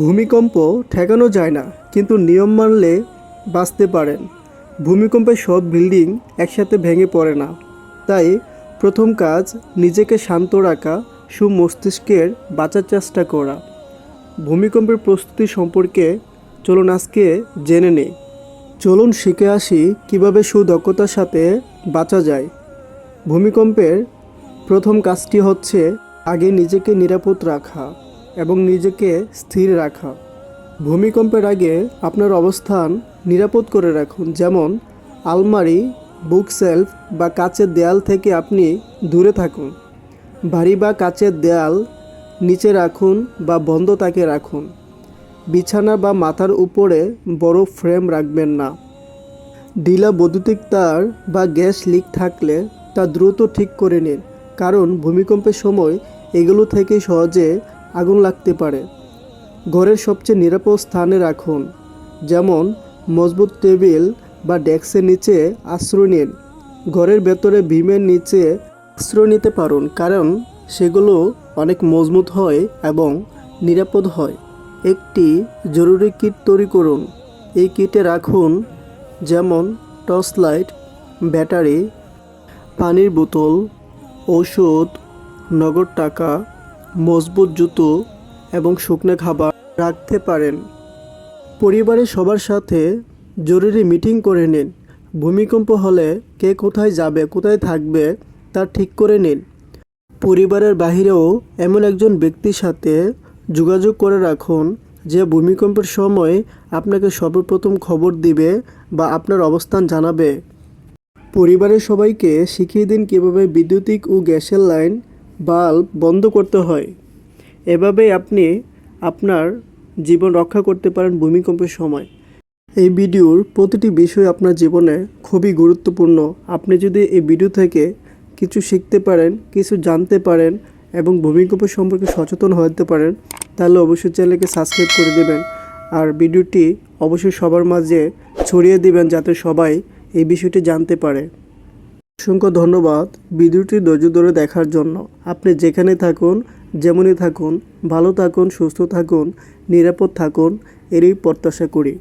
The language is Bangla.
ভূমিকম্প ঠেকানো যায় না, কিন্তু নিয়ম মানলে বাঁচতে পারেন। ভূমিকম্পে সব বিল্ডিং একসাথে ভেঙে পড়ে না। তাই প্রথম কাজ, নিজেকে শান্ত রাখা, সুমস্তিষ্কের বাঁচার চেষ্টা করা। ভূমিকম্পের প্রস্তুতি সম্পর্কে চলুন আজকে জেনে নেই। চলুন শিখে আসি কীভাবে সুদক্ষতার সাথে বাঁচা যায়। ভূমিকম্পের প্রথম কাজটি হচ্ছে আগে নিজেকে নিরাপদ রাখা। এবং নিজেকে স্থির রাখা। ভূমিকম্পের আগে আপনার অবস্থান নিরাপদ করে রাখুন, যেমন আলমারি বুক সেলফ বা কাচের দেয়াল থেকে আপনি দূরে থাকুন। ভারী বা কাচের দেয়াল নিচে রাখুন বা বন্ধ তাকে রাখুন। বিছানা বা মাথার উপরে বড় ফ্রেম রাখবেন না। ঢিলা বৈদ্যুতিক তার বা গ্যাস লিক থাকলে তা দ্রুত ঠিক করে নিন, কারণ ভূমিকম্পের সময় এগুলো থেকে সহজে আগুন লাগতে পারে। ঘরের সবচেয়ে নিরাপদ স্থানে রাখুন, যেমন মজবুত টেবিল বা ডেস্কের নিচে আশ্রয় নিন। ঘরের ভেতরে ভীমের নিচে আশ্রয় নিতে পারুন, কারণ সেগুলো অনেক মজবুত হয় এবং নিরাপদ হয়। একটি জরুরি কিট তৈরি করুন। এই কিটে রাখুন যেমন টর্চ লাইট, ব্যাটারি, পানির বোতল, ঔষধ, নগদ টাকা মজবুত জুতো এবং শুকনো খাবার রাখতে পারেন। পরিবারের সবার সাথে জরুরি মিটিং করে নিন। ভূমিকম্প হলে কে কোথায় যাবে, কোথায় থাকবে তা ঠিক করে নিন। পরিবারের বাহিরেও এমন একজন ব্যক্তির সাথে যোগাযোগ করে রাখুন যে ভূমিকম্পের সময় আপনাকে সর্বপ্রথম খবর দিবে বা আপনার অবস্থান জানাবে। পরিবারের সবাইকে শিখিয়ে দিন কীভাবে বিদ্যুতিক ও গ্যাসের লাইন বাল্ব বন্ধ করতে হয়। এভাবেই আপনি আপনার জীবন রক্ষা করতে পারেন ভূমিকম্পের সময়। এই ভিডিওর প্রতিটি বিষয় আপনার জীবনে খুবই গুরুত্বপূর্ণ। আপনি যদি এই ভিডিও থেকে কিছু শিখতে পারেন, কিছু জানতে পারেন এবং ভূমিকম্প সম্পর্কে সচেতন হতে পারেন, তাহলে অবশ্যই চ্যানেলকে সাবস্ক্রাইব করে দেবেন। আর ভিডিওটি অবশ্যই সবার মাঝে ছড়িয়ে দিবেন যাতে সবাই এই বিষয়টি জানতে পারে। অসংখ্য ধন্যবাদ ভিডিওটি ধৈর্য ধরে দেখার জন্য। আপনি যেখানে থাকুন, যেমনই থাকুন, ভালো থাকুন, সুস্থ থাকুন, নিরাপদ থাকুন, এরই প্রত্যাশা করি।